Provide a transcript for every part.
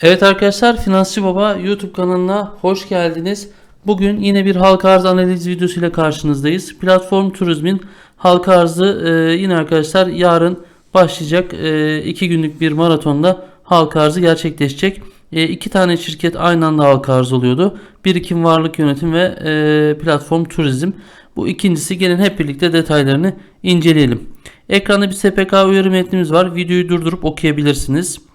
Evet arkadaşlar Finansçı Baba YouTube kanalına hoş geldiniz. Bugün yine bir halka arz analiz videosu ile karşınızdayız. Platform Turizm'in halka arzı e, yine arkadaşlar yarın başlayacak. 2 günlük bir maratonda halka arzı gerçekleşecek. E, iki tane şirket aynı anda halka arz oluyordu. Birikim Varlık Yönetim ve e, Platform Turizm. Bu ikincisi gelin hep birlikte detaylarını inceleyelim. Ekranda bir SPK uyarı metnimiz var. Videoyu durdurup okuyabilirsiniz.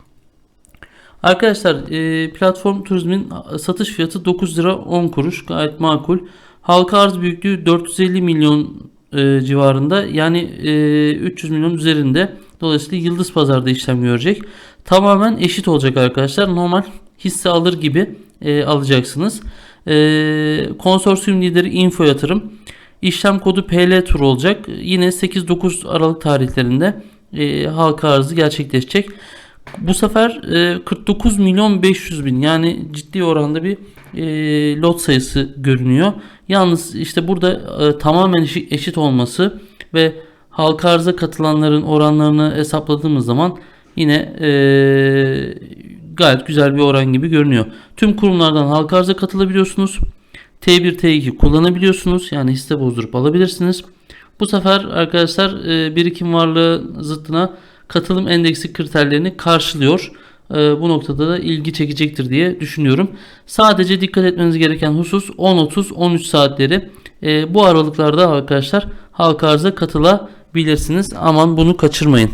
Arkadaşlar e, platform turizmin satış fiyatı 9 lira 10 kuruş gayet makul. Halka arz büyüklüğü 450 milyon e, civarında yani e, 300 milyon üzerinde. Dolayısıyla yıldız pazarda işlem görecek. Tamamen eşit olacak arkadaşlar. Normal hisse alır gibi e, alacaksınız. E, konsorsiyum lideri Info Yatırım. İşlem kodu PL Tur olacak. Yine 8-9 Aralık tarihlerinde e, halka arzı gerçekleşecek. Bu sefer e, 49 milyon 500 bin yani ciddi oranda bir e, lot sayısı görünüyor. Yalnız işte burada e, tamamen eşit olması ve halka arza katılanların oranlarını hesapladığımız zaman yine e, gayet güzel bir oran gibi görünüyor. Tüm kurumlardan halka arza katılabiliyorsunuz. T1 T2 kullanabiliyorsunuz. Yani hisse bozdurup alabilirsiniz. Bu sefer arkadaşlar e, birikim varlığı zıttına katılım endeksi kriterlerini karşılıyor. E, bu noktada da ilgi çekecektir diye düşünüyorum. Sadece dikkat etmeniz gereken husus 10-30-13 saatleri. E, bu aralıklarda arkadaşlar halka arza katılabilirsiniz. Aman bunu kaçırmayın.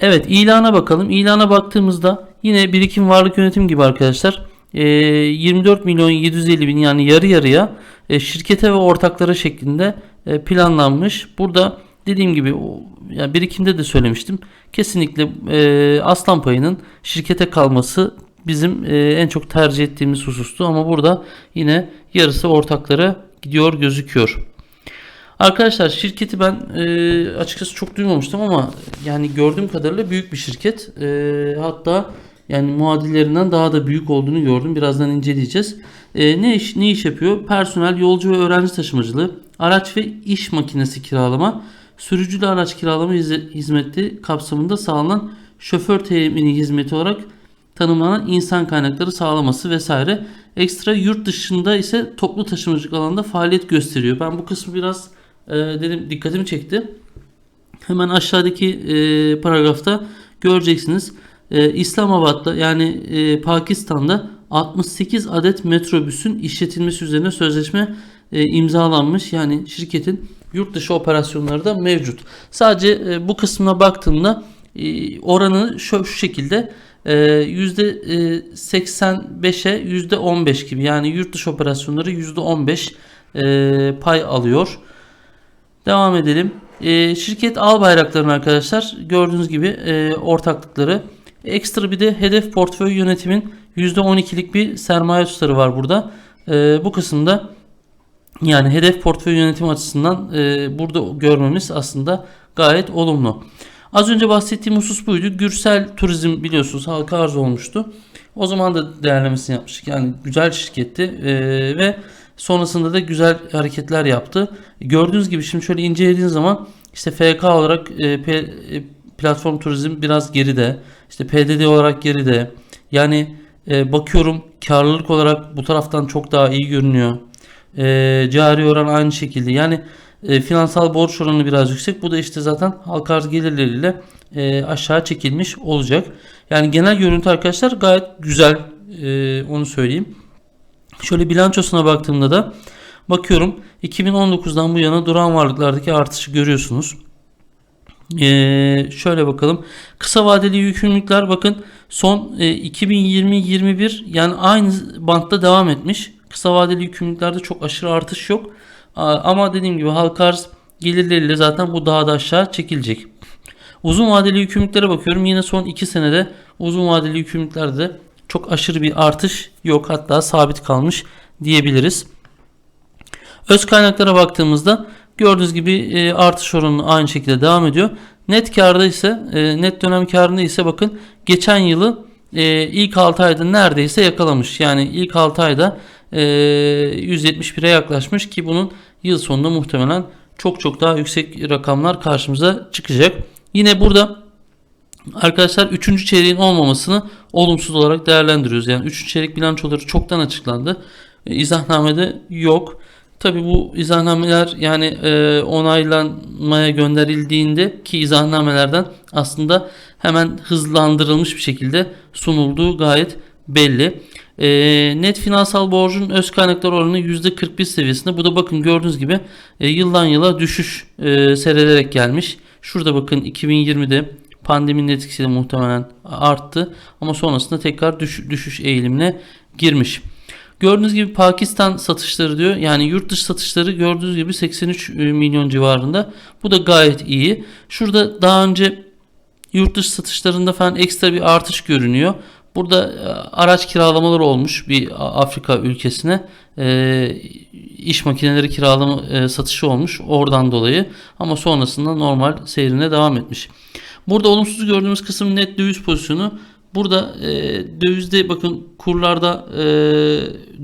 Evet ilana bakalım. İlana baktığımızda yine birikim varlık yönetim gibi arkadaşlar. 24 milyon 750 bin yani yarı yarıya şirkete ve ortaklara şeklinde planlanmış. Burada dediğim gibi yani birikimde de söylemiştim. Kesinlikle e, aslan payının şirkete kalması bizim e, en çok tercih ettiğimiz husustu ama burada yine yarısı ortaklara gidiyor gözüküyor. Arkadaşlar şirketi ben e, açıkçası çok duymamıştım ama yani gördüğüm kadarıyla büyük bir şirket. E, hatta yani muadillerinden daha da büyük olduğunu gördüm. Birazdan inceleyeceğiz. E, ne iş ne iş yapıyor? Personel, yolcu ve öğrenci taşımacılığı, araç ve iş makinesi kiralama, sürücülü araç kiralama hizmeti kapsamında sağlanan şoför temini hizmeti olarak tanımlanan insan kaynakları sağlaması vesaire. Ekstra yurt dışında ise toplu taşımacılık alanında faaliyet gösteriyor. Ben bu kısmı biraz e, dedim dikkatimi çekti. Hemen aşağıdaki e, paragrafta göreceksiniz. E, İslamabad'da yani e, Pakistan'da 68 adet metrobüsün işletilmesi üzerine sözleşme e, imzalanmış. Yani şirketin yurt dışı operasyonları da mevcut. Sadece e, bu kısmına baktığımda e, oranı şu, şu şekilde e, %85'e %15 gibi yani yurt dışı operasyonları %15 e, pay alıyor. Devam edelim. E, şirket al bayraklarını arkadaşlar gördüğünüz gibi e, ortaklıkları. Ekstra bir de hedef portföy yönetimin %12'lik bir sermaye tutarı var burada. E, bu kısımda yani hedef portföy yönetim açısından e, burada görmemiz aslında gayet olumlu. Az önce bahsettiğim husus buydu. Gürsel Turizm biliyorsunuz halka arz olmuştu. O zaman da değerlemesini yapmıştık. Yani güzel şirketti e, ve sonrasında da güzel hareketler yaptı. Gördüğünüz gibi şimdi şöyle incelediğiniz zaman işte FK olarak e, P, e, platform turizm biraz geride. İşte PDD olarak geride. Yani e, bakıyorum karlılık olarak bu taraftan çok daha iyi görünüyor. E, cari oran aynı şekilde. Yani e, finansal borç oranı biraz yüksek. Bu da işte zaten halka arz gelirleriyle e, aşağı çekilmiş olacak. Yani genel görüntü arkadaşlar gayet güzel. E, onu söyleyeyim. Şöyle bilançosuna baktığımda da bakıyorum 2019'dan bu yana duran varlıklardaki artışı görüyorsunuz. Ee, şöyle bakalım. Kısa vadeli yükümlülükler bakın son e, 2020-21 yani aynı bantta devam etmiş. Kısa vadeli yükümlülüklerde çok aşırı artış yok. Ama dediğim gibi halka arz gelirleriyle zaten bu daha da aşağı çekilecek. Uzun vadeli yükümlülüklere bakıyorum. Yine son 2 senede uzun vadeli yükümlülüklerde çok aşırı bir artış yok. Hatta sabit kalmış diyebiliriz. Öz kaynaklara baktığımızda gördüğünüz gibi e, artış oranı aynı şekilde devam ediyor. Net karda ise e, net dönem karında ise bakın geçen yılı e, ilk 6 ayda neredeyse yakalamış. Yani ilk 6 ayda 171'e yaklaşmış ki bunun yıl sonunda muhtemelen çok çok daha yüksek rakamlar karşımıza çıkacak. Yine burada Arkadaşlar 3. çeyreğin olmamasını olumsuz olarak değerlendiriyoruz. Yani 3. çeyrek bilançoları çoktan açıklandı. E, İzahnamede yok. Tabi bu izahnameler yani e, onaylanmaya gönderildiğinde ki izahnamelerden aslında hemen hızlandırılmış bir şekilde sunulduğu gayet belli. E, net finansal borcun öz kaynaklar oranı %41 seviyesinde. Bu da bakın gördüğünüz gibi e, yıldan yıla düşüş e, seyrederek gelmiş. Şurada bakın 2020'de pandeminin etkisiyle muhtemelen arttı ama sonrasında tekrar düş, düşüş eğilimine girmiş. Gördüğünüz gibi Pakistan satışları diyor. Yani yurt dışı satışları gördüğünüz gibi 83 milyon civarında. Bu da gayet iyi. Şurada daha önce yurt dışı satışlarında falan ekstra bir artış görünüyor. Burada e, araç kiralamaları olmuş bir Afrika ülkesine. E, iş makineleri kiralama e, satışı olmuş oradan dolayı. Ama sonrasında normal seyrine devam etmiş. Burada olumsuz gördüğümüz kısım net döviz pozisyonu. Burada e, dövizde bakın kurlarda e,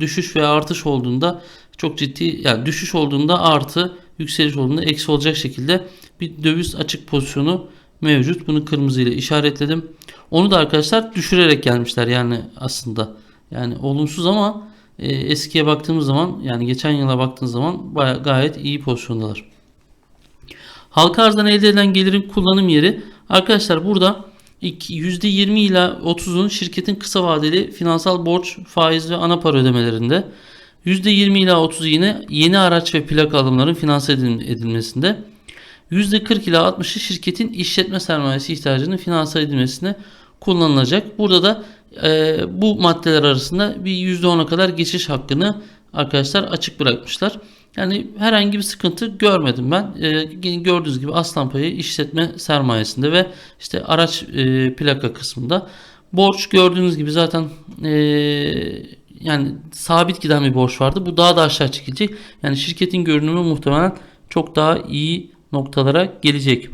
düşüş veya artış olduğunda çok ciddi yani düşüş olduğunda artı yükseliş olduğunda eksi olacak şekilde bir döviz açık pozisyonu mevcut. Bunu kırmızı ile işaretledim. Onu da arkadaşlar düşürerek gelmişler yani aslında. Yani olumsuz ama e, eskiye baktığımız zaman yani geçen yıla baktığımız zaman baya, gayet iyi pozisyondalar. Halka arzdan elde edilen gelirin kullanım yeri arkadaşlar burada %20 ila 30'un şirketin kısa vadeli finansal borç, faiz ve ana para ödemelerinde. %20 ila 30'u yine yeni araç ve plak alımların finanse edilmesinde. %40 ila 60'ı şirketin işletme sermayesi ihtiyacının finanse edilmesine kullanılacak. Burada da e, bu maddeler arasında bir %10'a kadar geçiş hakkını arkadaşlar açık bırakmışlar. Yani herhangi bir sıkıntı görmedim ben. E, gördüğünüz gibi aslan payı işletme sermayesinde ve işte araç e, plaka kısmında. Borç gördüğünüz gibi zaten e, yani sabit giden bir borç vardı. Bu daha da aşağı çekilecek. Yani şirketin görünümü muhtemelen çok daha iyi noktalara gelecek.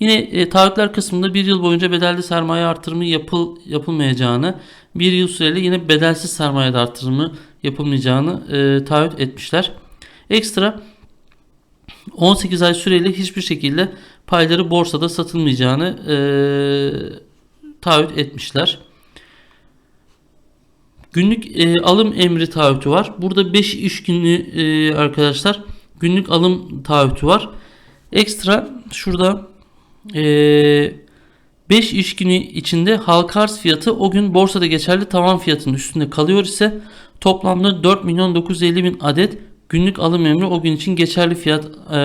Yine e, taahhütler kısmında bir yıl boyunca bedelli sermaye artırımı yapıl, yapılmayacağını, bir yıl süreli yine bedelsiz sermaye artırımı yapılmayacağını e, taahhüt etmişler. Ekstra 18 ay süreyle hiçbir şekilde payları borsada satılmayacağını e, taahhüt etmişler. Günlük e, alım emri taahhütü var. Burada 5 iş günü e, arkadaşlar günlük alım taahhütü var. Ekstra şurada e, 5 iş günü içinde halka arz fiyatı o gün borsada geçerli tavan fiyatının üstünde kalıyor ise toplamda 4 milyon 950 bin adet günlük alım emri o gün için geçerli fiyat e,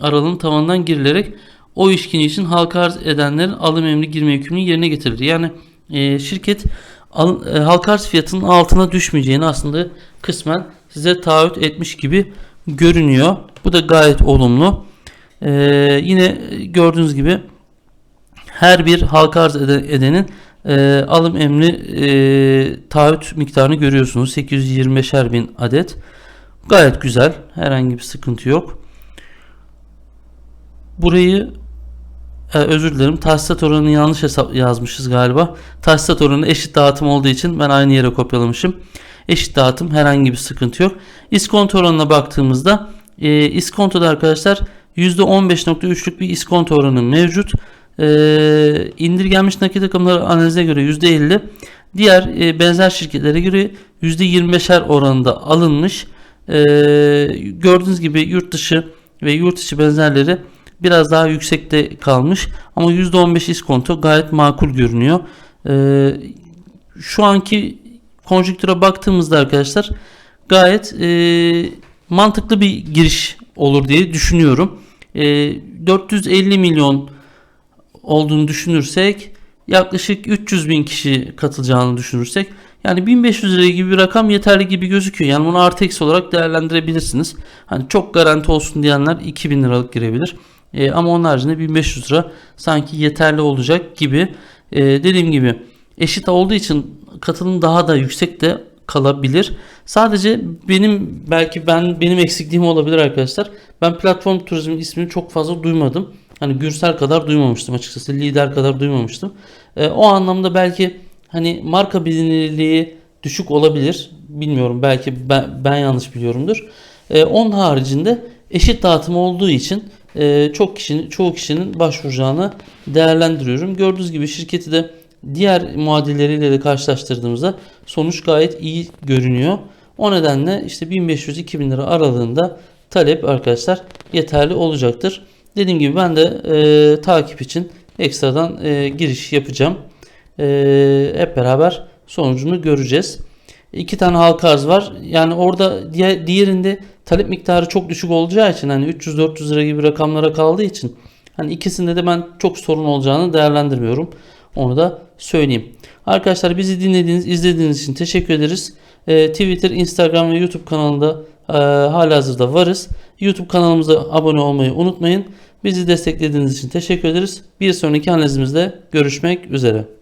aralığının tavandan girilerek o iş günü için halka arz edenlerin alım emri girme yükümlülüğü yerine getirir. Yani e, şirket al, e, halka arz fiyatının altına düşmeyeceğini aslında kısmen size taahhüt etmiş gibi görünüyor. Bu da gayet olumlu. E, yine gördüğünüz gibi her bir halka arz edenin e, alım emri e, taahhüt miktarını görüyorsunuz. 825'er bin adet. Gayet güzel. Herhangi bir sıkıntı yok. Burayı e, özür dilerim. Tahsisat oranını yanlış hesap yazmışız galiba. Tahsisat oranı eşit dağıtım olduğu için ben aynı yere kopyalamışım. Eşit dağıtım herhangi bir sıkıntı yok. İskonto oranına baktığımızda e, iskontoda arkadaşlar %15.3'lük bir iskonto oranı mevcut. E, indirgenmiş nakit akımları analize göre %50. Diğer e, benzer şirketlere göre %25'er oranında alınmış. E, gördüğünüz gibi yurt dışı ve yurt içi benzerleri biraz daha yüksekte kalmış. Ama %15 iskonto gayet makul görünüyor. E, şu anki konjüktüre baktığımızda arkadaşlar gayet e, mantıklı bir giriş olur diye düşünüyorum. E, 450 milyon olduğunu düşünürsek yaklaşık 300 bin kişi katılacağını düşünürsek yani 1500 lira gibi bir rakam yeterli gibi gözüküyor. Yani bunu artı eksi olarak değerlendirebilirsiniz. Hani çok garanti olsun diyenler 2000 liralık girebilir. E, ama onun haricinde 1500 lira sanki yeterli olacak gibi. E, dediğim gibi eşit olduğu için katılım daha da yüksek de kalabilir. Sadece benim belki ben benim eksikliğim olabilir arkadaşlar. Ben platform turizm ismini çok fazla duymadım. Hani Gürsel kadar duymamıştım açıkçası. Lider kadar duymamıştım. E, o anlamda belki hani marka bilinirliği düşük olabilir. Bilmiyorum belki ben, ben yanlış biliyorumdur. E, onun haricinde eşit dağıtım olduğu için e, çok kişinin çoğu kişinin başvuracağını değerlendiriyorum. Gördüğünüz gibi şirketi de diğer muadilleriyle de karşılaştırdığımızda sonuç gayet iyi görünüyor. O nedenle işte 1500-2000 lira aralığında talep arkadaşlar yeterli olacaktır. Dediğim gibi ben de e, takip için ekstradan e, giriş yapacağım. E, hep beraber sonucunu göreceğiz. İki tane halka arz var. Yani orada diğer, diğerinde talep miktarı çok düşük olacağı için hani 300-400 lira gibi rakamlara kaldığı için hani ikisinde de ben çok sorun olacağını değerlendirmiyorum. Onu da söyleyeyim. Arkadaşlar bizi dinlediğiniz, izlediğiniz için teşekkür ederiz. Ee, Twitter, Instagram ve YouTube kanalında e, halihazırda varız. YouTube kanalımıza abone olmayı unutmayın. Bizi desteklediğiniz için teşekkür ederiz. Bir sonraki analizimizde görüşmek üzere.